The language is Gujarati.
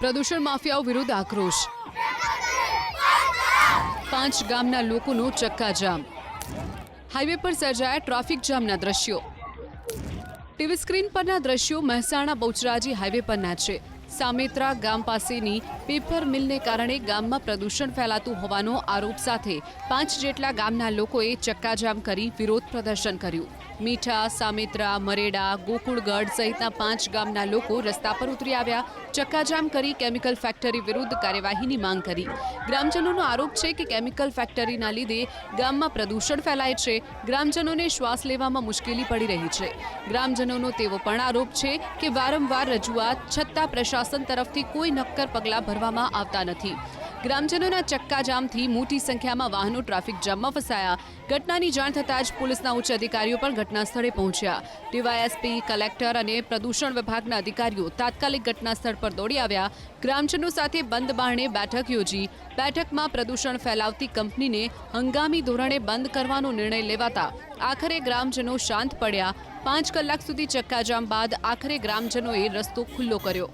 પ્રદૂષણ માફિયાઓ વિરુદ્ધ આક્રોશ. પાંચ ગામના લોકોનો ચક્કાજામ હાઈવે પર સર્જાયા ટ્રાફિક જામના દ્રશ્યો. ટીવી સ્ક્રીન પરના દ્રશ્યો મહેસાણા બહુચરાજી હાઈવે પરના છે. સામેત્રા ગામ પાસેની પેપર મિલને કારણે ગામમાં પ્રદૂષણ ફેલાતું હોવાનો આરોપ સાથે પાંચ જેટલા ગામના લોકોએ ચક્કાજામ કરી વિરોધ પ્રદર્શન કર્યું. મીઠા, સામેત્રા, મરેડા, ગોકુળગઢ સહિતના પાંચ ગામના લોકો રસ્તા પર ઉતરી આવ્યા, ચક્કાજામ કરી કેમિકલ ફેક્ટરી વિરુદ્ધ કાર્યવાહીની માંગ કરી. ગ્રામજનોનો આરોપ છે કે કેમિકલ ફેક્ટરીના લીધે ગામમાં પ્રદૂષણ ફેલાય છે, ગ્રામજનોને શ્વાસ લેવામાં મુશ્કેલી પડી રહી છે. ગ્રામજનોનો તેવો પણ આરોપ છે કે વારંવાર રજૂઆત છતાં પ્રશાસન તરફથી કોઈ નક્કર પગલાં ભરવામાં આવતા નથી. ગ્રામજનોના ચક્કાજામથી મોટી સંખ્યામાં વાહનો ટ્રાફિક જામમાં ફસાયા. ઘટનાની જાણ થતાં જ પોલીસના ઉચ્ચ અધિકારીઓ પણ ઘટના સ્થળે પહોંચ્યા. ડીવાયએસપી, કલેક્ટર અને પ્રદૂષણ વિભાગના અધિકારીઓ તાત્કાલિક ઘટના સ્થળ પર દોડી આવ્યા. ગ્રામજનો સાથે બંધ બારણે બેઠક યોજી. બેઠકમાં પ્રદૂષણ ફેલાવતી કંપનીને હંગામી ધોરણે બંધ કરવાનો નિર્ણય લેવાતા આખરે ગ્રામજનો શાંત પડ્યા. પાંચ કલાક સુધી ચક્કાજામ બાદ આખરે ગ્રામજનોએ રસ્તો ખુલ્લો કર્યો.